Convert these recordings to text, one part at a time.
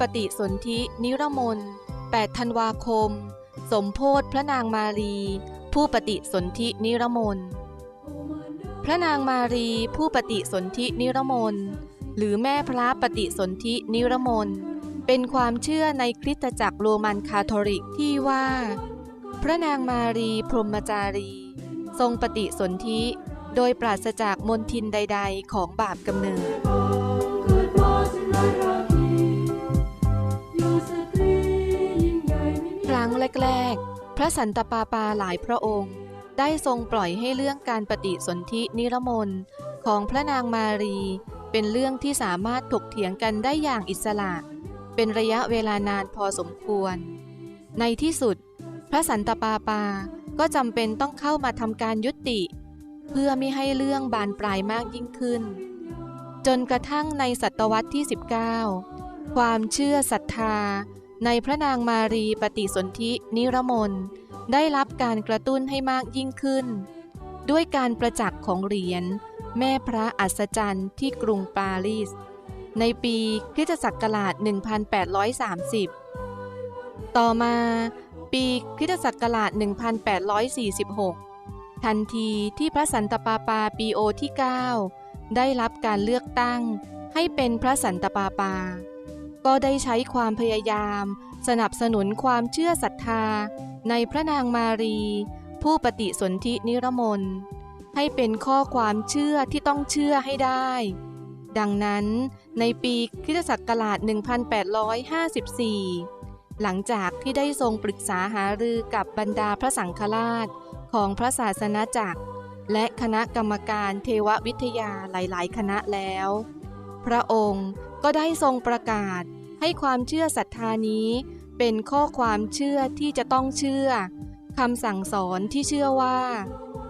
ปฏิสนธินิรมน8ธันวาคม สมโพธพระนางมารี ผู้ปฏิสนธินิรมนพระนางมารีผู้ปฏิสนธินิรมนหรือแม่พระปฏิสนธินิรมนเป็นความเชื่อในคริสตจักรโรมันคาทอลิกที่ว่า พระนางมารีพรหมจารี ทรงปฏิสนธิโดยปราศจากมนทินใด ๆ ของบาปกำเนิด แรก ๆ พระสันตปาปาหลายพระองค์ ได้ทรงปล่อยให้เรื่องการปฏิสนธินิรมนของพระนางมารี เป็นเรื่องที่สามารถถกเถียงกันได้อย่างอิสระ เป็นระยะเวลานานพอสมควร ในที่สุด พระสันตปาปาก็จำเป็นต้องเข้ามาทำการยุติ เพื่อไม่ให้เรื่องบานปลายมากยิ่งขึ้น จนกระทั่งในศตวรรษที่ 19 ความเชื่อศรัทธา ในพระนางมารีปฏิสนธินิรมนได้รับการกระตุ้นให้มากยิ่งขึ้น ด้วยการประจักษ์ของเหรียญแม่พระอัศจรรย์ที่กรุงปารีส ในปีคริสตศักราช 1830 ต่อมาปีคริสตศักราช 1846 ทันทีที่พระสันตปาปาปีโอที่ 9 ได้รับการเลือกตั้งให้เป็นพระสันตปาปา ก็ได้ใช้ความพยายาม สนับสนุนความเชื่อศรัทธา ในพระนางมารี ผู้ปฏิสนธินิรมนให้เป็นข้อความเชื่อที่ต้องเชื่อให้ได้ ดังนั้นในปีคริสตศักราช 1854 หลังจากที่ได้ทรงปรึกษาหารือกับบรรดาพระสังฆราชของพระศาสนาจักร และคณะกรรมการเทววิทยาหลาย ๆ คณะแล้ว พระองค์ ก็ได้ทรงประกาศให้ความเชื่อศรัทธานี้ เป็นข้อความเชื่อที่จะต้องเชื่อคำสั่งสอนที่เชื่อว่า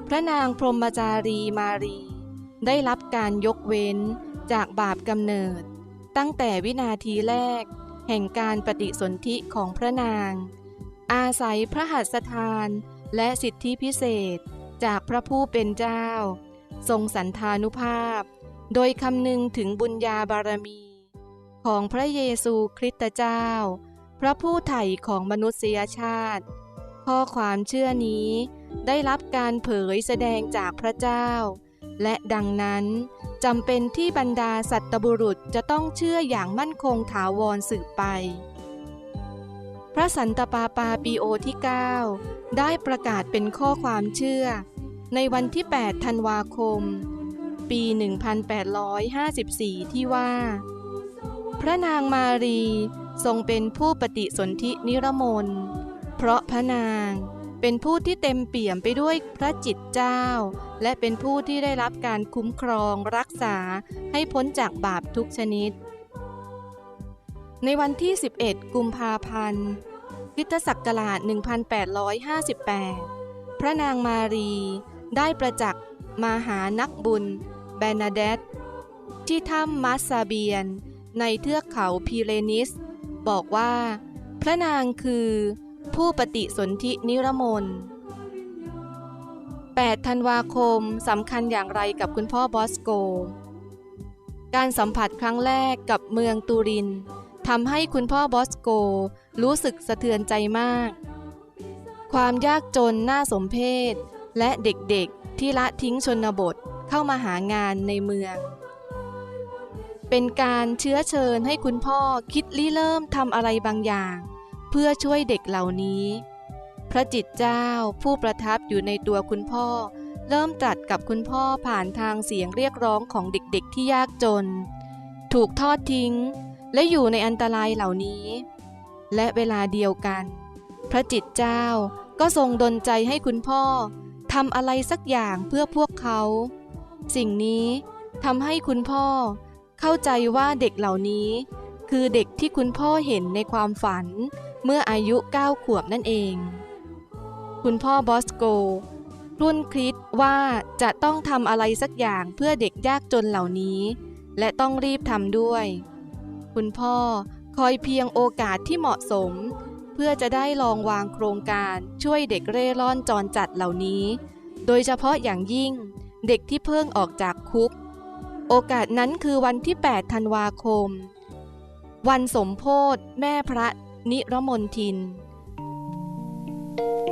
พระนางพรหมจารีมารี ได้รับการยกเว้นจากบาปกำเนิด ตั้งแต่วินาทีแรก แห่งการปฏิสนธิของพระนาง อาศัยพระหัตถทานและสิทธิพิเศษจากพระผู้เป็นเจ้า ทรงสันธานุภาพ โดยคำนึงถึงบุญญาบารมี ของพระเยซูคริสต์เจ้า พระผู้ไถ่ของมนุษยชาติ ข้อความเชื่อนี้ได้รับการเผยแสดงจากพระเจ้า และดังนั้นจำเป็นที่บรรดาสัตบุรุษจะต้องเชื่ออย่างมั่นคงถาวรสืบไป พระสันตปาปาปีโอที่ 9 ได้ประกาศเป็นข้อความเชื่อ ในวันที่ 8 ธันวาคม ปี 1854 ที่ว่า พระนางมารีทรงเป็นผู้ปฏิสนธินิรมน เพราะพระนางเป็นผู้ที่เต็มเปี่ยมไปด้วยพระจิตเจ้า และเป็นผู้ที่ได้รับการคุ้มครองรักษาให้พ้นจากบาปทุกชนิด ในวันที่ 11 กุมภาพันธ์คริสตศักราช 1858 พระนางมารีได้ประจักษ์มาหานักบุญ แบรนาเดตที่ถ้ำมัสซาเบียน ในเทือกเขาพีเรนิส บอกว่า พระนางคือผู้ปฏิสนธินิรมน 8 ธันวาคมสำคัญอย่างไรกับคุณพ่อบอสโก การสัมผัสครั้งแรกกับเมืองตูรินทำให้คุณพ่อบอสโกรู้สึกสะเทือนใจมาก ความยากจนน่าสมเพชและเด็กๆที่ละทิ้งชนบทเข้ามาหางานในเมือง เป็นการเชื้อเชิญให้คุณพ่อคิดริเริ่มทำอะไรบางอย่าง เพื่อช่วยเด็กเหล่านี้ พระจิตเจ้าผู้ประทับอยู่ในตัวคุณพ่อ เริ่มตรัสกับคุณพ่อผ่านทางเสียงเรียกร้องของเด็กๆที่ยากจน ถูกทอดทิ้ง และอยู่ในอันตรายเหล่านี้ และเวลาเดียวกัน พระจิตเจ้าก็ทรงดลใจให้คุณพ่อทำอะไรสักอย่างเพื่อพวกเขา สิ่งนี้ทำให้คุณพ่อ เข้าใจว่าเด็กเหล่านี้ คือเด็กที่คุณพ่อเห็นในความฝัน เมื่ออายุ 9 ขวบนั่นเอง คุณพ่อบอสโกรุ่นคิดว่าจะต้องทำอะไรสักอย่างเพื่อเด็กยากจนเหล่านี้ และต้องรีบทำด้วย คุณพ่อคอยเพียงโอกาสที่เหมาะสม เพื่อจะได้ลองวางโครงการช่วยเด็กเร่ร่อนจรจัดเหล่านี้ โดยเฉพาะอย่างยิ่งเด็กที่เพิ่งออกจากคุก โอกาสนั้นคือวันที่ 8 ธันวาคม วันสมโพธแม่พระนิรมนทิน thank you